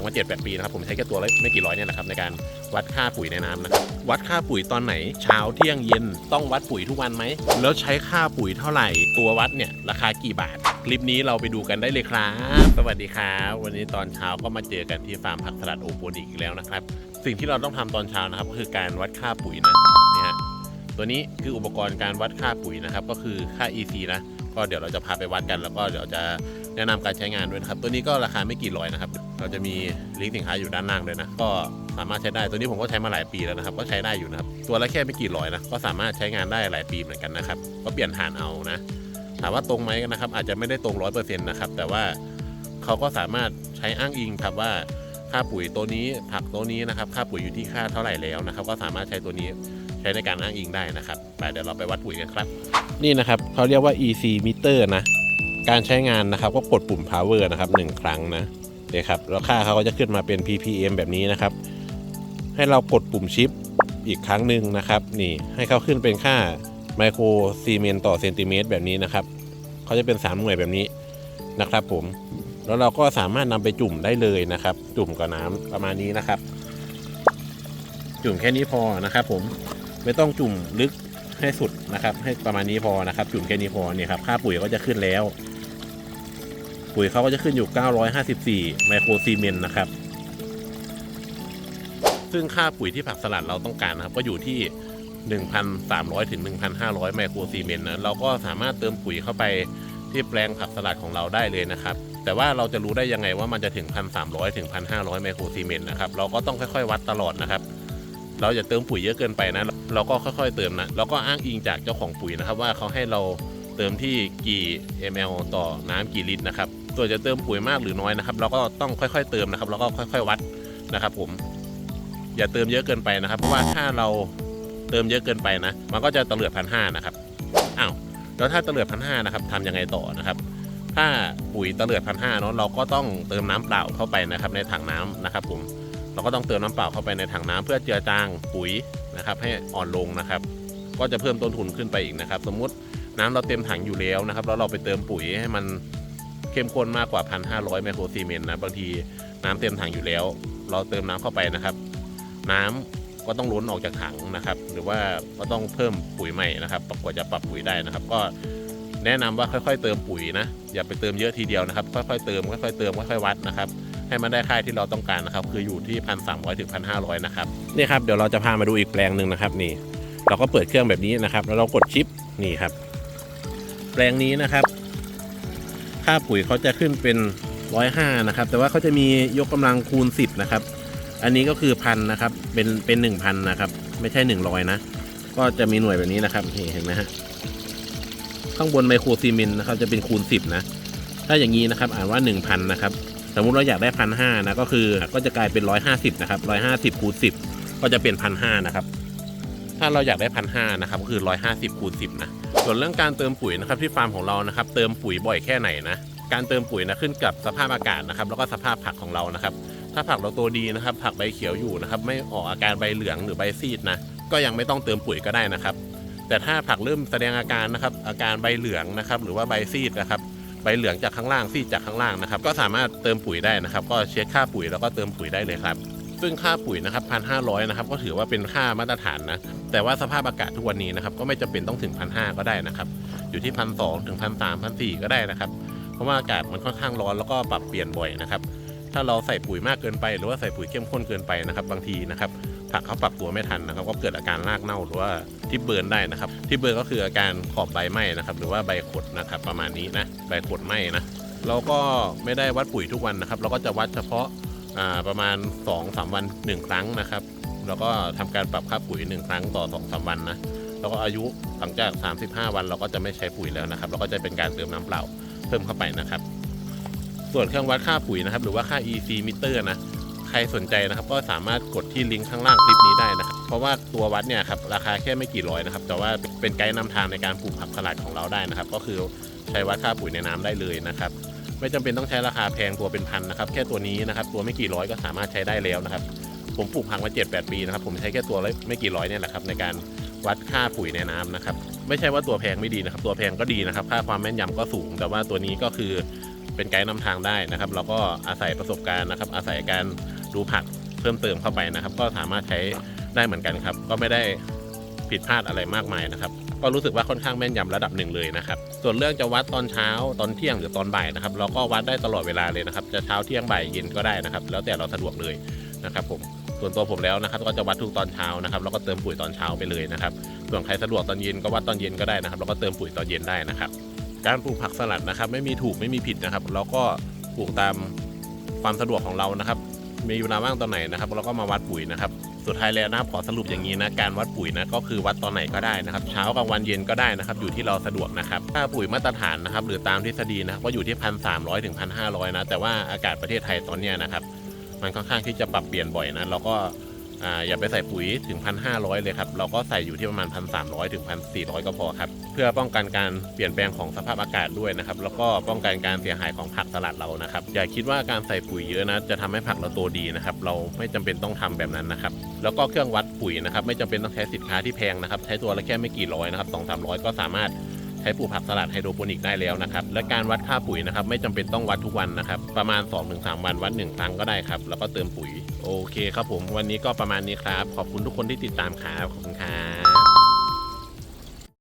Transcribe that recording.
กมาเจ็ดแปดปีนะครับผมใช้แค่ตัวไม่กี่ร้อยเนี่ยแหละครับในการวัดค่าปุ๋ยในน้ำนะครับวัดค่าปุ๋ยตอนไหนเช้าเที่ยงเย็นต้องวัดปุ๋ยทุกวันไหมแล้วใช้ค่าปุ๋ยเท่าไหร่ตัววัดเนี่ยราคากี่บาท คลิปนี้เราไปดูกันได้เลยครับ สวัสดีครับวันนี้ตอนเช้าก็มาเจอกันที่ฟาร์มผักสลัดโอโปนิกอีกแล้วนะครับสิ่งที่เราต้องทำตอนเช้านะครับก็คือการวัดค่าปุ๋ยนะนี่ฮะตัวนี้คืออุปกรณ์การวัดค่าปุ๋ยนะครับก็คือค่า EC นะก็เดี๋ยวเราจะพาไปวัดกันแล้วก็เดี๋ยวจะแนะนำการใช้งานด้วยนะครับ ตัวนี้ก็ราคาไม่กี่ร้อยนะครับ เราจะมีลิงก์สินค้าอยู่ด้านล่างด้วยนะ ก็สามารถใช้ได้ ตัวนี้ผมก็ใช้มาหลายปีแล้วนะครับ ก็ใช้ได้อยู่นะครับ ตัวละแค่ไม่กี่ร้อยนะ ก็สามารถใช้งานได้หลายปีเหมือนกันนะครับ ก็เปลี่ยนฐานเอานะ ถามว่าตรงไหมนะครับ อาจจะไม่ได้ตรงร้อยเปอร์เซ็นต์นะครับ แต่ว่าเขาก็สามารถใช้อ้างอิงครับว่าค่าปุ๋ยตัวนี้ผักตัวนี้นะครับ ค่าปุ๋ยอยู่ที่ค่าเท่าไหร่แล้วนะครับ ก็สามารถใช้ตัวนี้ใช้ในการอ้างอิงได้นะครับ ไปเดี๋ยวเราไปวัดปุ๋ยกันครับ นี่นะครับเขาเรียกว่า EC meter นะ การใช้งานนะครับก็กดปุ่ม power นะครับหนึ่งครั้งนะ เดี๋ยครับแล้วค่าเขาก็จะขึ้นมาเป็น ppm แบบนี้นะครับ ให้เรากดปุ่มชิปอีกครั้งหนึ่งนะครับ นี่ให้เขาขึ้นเป็นค่าไมโครซีเมนต์ต่อเซนติเมตรแบบนี้นะครับเขาจะเป็น 3 หน่วยแบบนี้นะครับ ผมแล้วเราก็สามารถนำไปจุ่มได้เลยนะครับ จุ่มกับน้ำประมาณนี้นะครับ จุ่มแค่นี้พอนะครับ ผมไม่ต้องจุ่มลึกให้สุดนะครับ ให้ประมาณนี้พอนะครับ จุ่มแค่นี้พอเนี่ยครับค่าปุ๋ยก็จะขึ้นแล้ว ปุ๋ยเขาก็จะขึ้นอยู่ 954 ไมโครซีเมนต์นะครับ ซึ่งค่าปุ๋ยที่ผักสลัดเราต้องการนะครับ ก็อยู่ที่ 1,300 ถึง 1,500 ไมโครซีเมนต์นะเราก็สามารถเติมปุ๋ยเข้าไปที่แปลงผักสลัดของเราได้เลยนะครับ แต่ว่าเราจะรู้ได้ยังไงว่ามันจะถึง 1,300 ถึง 1,500 ไมโครซีเมนต์นะครับ เราก็ต้องค่อยๆ วัดตลอดนะครับ เราอย่าเติมปุ๋ยเยอะเกินไปนะ เราก็ค่อยๆ เติมนะ เราก็อ้างอิงจากเจ้าของปุ๋ยนะครับ ว่าเขาให้เราเติมที่กี่ ml ต่อน้ำกี่ลิตรนะครับ ส่วนจะเติมปุ๋ยมากหรือน้อยนะครับ เราก็ต้องค่อยๆ เติมนะครับ แล้วก็ค่อย ๆ วัดนะครับ ผม อย่าเติมเยอะเกินไปนะครับ เพราะว่าถ้าเราเติมเยอะเกินไปนะ มันก็จะตะเลือดพันห้านะครับอ้าวแล้วถ้าตะเลือดพันห้านะครับทำยังไงต่อนะครับ ถ้าปุ๋ยตะเลือดพันห้าเนาะเราก็ต้องเติมน้ำเปล่าเข้าไปนะครับ ในถังน้ำนะครับ ผมเราก็ต้องเติมน้ำเปล่าเข้าไปในถังน้ำเพื่อเจือจางปุ๋ยนะครับ ให้อ่อนลงนะครับ ก็จะเพิ่มต้นทุนขึ้นไปอีกนะครับ สมมุติน้ำเราเต็มถังอยู่แล้วนะครับ แล้วเราไปเติมปุ๋ยให้มัน เข้มข้นมากกว่า 1,500 ไมโครซีเมนต์นะ บางทีน้ำเต็มถังอยู่แล้ว เราเติมน้ำเข้าไปนะครับ น้ำก็ต้องล้นออกจากถังนะครับ หรือว่าก็ต้องเพิ่มปุ๋ยใหม่นะครับกว่าจะปรับปุ๋ยได้นะครับ ก็แนะนำว่าค่อยๆ เติมปุ๋ยนะ อย่าไปเติมเยอะทีเดียวนะครับ ค่อยๆ เติม ค่อยๆ เติม ค่อยๆ วัดนะครับ ให้มันได้ค่าที่เราต้องการนะครับ คืออยู่ที่พันสามร้อยถึงพันห้าร้อยนะครับ นี่ครับ เดี๋ยวเราจะพามาดูอีกแปลงหนึ่งนะครับนี่ เราก็เปิดเครื่องแบบนี้นะครับ แล้วเรากดชิป นี่ครับ แปลงนี้นะครับ ค่าปุ๋ยเขาจะขึ้นเป็นร้อยห้านะครับ แต่ว่าเขาจะมียกกำลังคูณสิบนะครับ อันนี้ก็คือพันนะครับ เป็นเป็นหนึ่งพันนะครับ ไม่ใช่หนึ่งร้อยนะ ก็จะมีหน่วยแบบนี้นะครับเห็นไหมฮะข้างบนไมโครซีเมนต์นะครับจะเป็นคูณสิบนะ ถ้าอย่างนี้นะครับอ่านว่าหนึ่งพันนะครับ สมมุติเราอยากได้พันห้านะก็คือก็จะกลายเป็นร้อยห้าสิบนะครับร้อยห้าสิบคูณสิบก็จะเป็นพันห้านะครับ ถ้าเราอยากได้พันห้านะครับก็คือร้อยห้าสิบคูณสิบนะ ส่วนเรื่องการเติมปุ๋ยนะครับที่ฟาร์มของเรานะครับเติมปุ๋ยบ่อยแค่ไหนนะการเติมปุ๋ยนะขึ้นกับสภาพอากาศนะครับ แล้วก็สภาพผักของเรานะครับ ถ้าผักเราโตดีนะครับ ผักใบเขียวอยู่นะครับ ไม่ออกอาการใบเหลืองหรือใบซีดนะก็ยังไม่ต้องเติมปุ๋ยก็ได้นะครับ แต่ถ้าผักเริ่มแสดงอาการนะครับ อาการใบเหลืองนะครับ หรือว่าใบซีดนะครับใบเหลืองจากข้างล่างซีดจากข้างล่างนะครับ ก็สามารถเติมปุ๋ยได้นะครับ ก็เช็คค่าปุ๋ยแล้วก็เติมปุ๋ยได้เลยครับ ซึ่งค่าปุ๋ยนะครับพันห้าร้อยนะครับก็ถือว่าเป็นค่ามาตรฐานนะแต่ว่าสภาพอากาศทุกวันนี้นะครับก็ไม่จำเป็นต้องถึงพันห้าก็ได้นะครับอยู่ที่พันสองถึงพันสามพันสี่ก็ได้นะครับเพราะว่าอากาศมันค่อนข้างร้อนแล้วก็ปรับเปลี่ยนบ่อยนะครับถ้าเราใส่ปุ๋ยมากเกินไป หรือว่าใส่ปุ๋ยเข้มข้นเกินไปนะครับบางทีนะครับผักเขาปรับตัวไม่ทันนะครับ ก็เกิดอาการรากเน่าหรือว่าทิปเบิร์นได้นะครับทิปเบิร์นก็คืออาการขอบใบไหม้นะครับ หรือว่าใบขดนะครับประมาณนี้นะใบขดไหม้นะเราก็ไม่ได้วัดปุ๋ยทุกวันนะครับ เราก็จะวัดเฉพาะ ประมาณ 2-3 วัน 1 ครั้งนะครับ แล้วก็ทำการปรับค่าปุ๋ย 1 ครั้งต่อ 2-3 วันนะแล้วก็อายุหลังจาก 35 วันเราก็จะไม่ใช้ปุ๋ยแล้วนะครับเราก็จะเป็นการเติมน้ำเปล่าเพิ่มเข้าไปนะครับ ส่วนเครื่องวัดค่าปุ๋ยนะครับ หรือว่าค่า EC meter นะใครสนใจนะครับ ก็สามารถกดที่ลิงก์ข้างล่างคลิปนี้ได้นะครับ เพราะว่าตัววัดเนี่ยครับราคาแค่ไม่กี่ร้อยนะครับ แต่ว่าเป็นไกด์นำทางในการปลูกผักสลัดของเราได้นะครับ ก็คือใช้วัดค่าปุ๋ยในน้ำได้เลยนะครับ ไม่จำเป็นต้องใช้ราคาแพงตัวเป็นพันนะครับ แค่ตัวนี้นะครับ ตัวไม่กี่ร้อยก็สามารถใช้ได้แล้วนะครับ ผมปลูกผักมา7 8ปีนะครับ ผมใช้แค่ตัวไม่กี่ร้อยเนี่ยแหละครับ ในการวัดค่าปุ๋ยในน้ำนะครับ ไม่ใช่ว่าตัวแพงไม่ดีนะครับ ตัวแพงก็ดีนะครับ ค่าความแม่นยำก็สูง แต่ว่าตัวนี้ก็คือเป็นไกด์นำทางได้นะครับ เราก็อาศัยประสบการณ์นะครับ อาศัยการดูผักเพิ่มเติมเข้าไปนะครับ ก็สามารถใช้ได้เหมือนกันครับ ก็ไม่ได้ผิดพลาดอะไรมากมายนะครับ ก็รู้สึกว่าค่อนข้างแม่นยำระดับหนึ่งเลยนะครับ ส่วนเรื่องจะวัดตอนเช้าตอนเที่ยงหรือตอนบ่ายนะครับ เราก็วัดได้ตลอดเวลาเลยนะครับ จะเช้าเที่ยงบ่ายเย็นก็ได้นะครับ แล้วแต่เราสะดวกเลยนะครับผมส่วนตัวผมแล้วนะครับก็จะวัดทุกตอนเช้านะครับแล้วก็เติมปุ๋ยตอนเช้าไปเลยนะครับส่วนใครสะดวกตอนเย็นก็วัดตอนเย็นก็ได้นะครับแล้วก็เติมปุ๋ยตอนเย็นได้นะครับ การปลูกผักสลัดนะครับ ไม่มีถูกไม่มีผิดนะครับ เราก็ปลูกตามความสะดวกของเรานะครับ มีเวลาว่างตอนไหนนะครับ เราก็มาวัดปุ๋ยนะครับ สุดท้ายแล้วนะครับขอสรุปอย่างนี้นะการวัดปุ๋ยนะก็คือวัดตอนไหนก็ได้นะครับ เช้ากลางวันเย็นก็ได้นะครับ อยู่ที่เราสะดวกนะครับถ้าปุ๋ยมาตรฐานนะครับ หรือตามทฤษฎีนะครับก็อยู่ที่พันสามร้อยถึงพันห้าร้อยนะแต่ว่าอากาศประเทศไทยตอนเนี้ยนะครับ มันค่อนข้างที่จะปรับเปลี่ยนบ่อยนะเราก็อ่าอย่าไปใส่ปุ๋ยถึง 1,500 เลยครับ เราก็ใส่อยู่ที่ประมาณ 1,300 ถึง 1,400 ก็พอครับ เพื่อป้องกันการเปลี่ยนแปลงของสภาพอากาศด้วยนะครับ แล้วก็ป้องกันการเสียหายของผักสลัดเรานะครับ อย่าคิดว่าการใส่ปุ๋ยเยอะนะ จะทำให้ผักเราโตดีนะครับ เราไม่จำเป็นต้องทำแบบนั้นนะครับ แล้วก็เครื่องวัดปุ๋ยนะครับ ไม่จำเป็นต้องใช้สินค้าที่แพงนะครับ ใช้ตัวละแค่ไม่กี่ร้อยนะครับสองสามร้อยก็สามารถใช้ปลูกผักสลัดไฮโดรโปนิกได้แล้วนะครับ และการวัดค่าปุ๋ยนะครับ ไม่จำเป็นต้องวัดทุกวันนะครับ ประมาณ 2-3 วันวัด 1 ครั้งก็ได้ครับ แล้วก็เติมปุ๋ย โอเคครับผม วันนี้ก็ประมาณนี้ครับ ขอบคุณทุกคนที่ติดตามครับขอบคุณครับ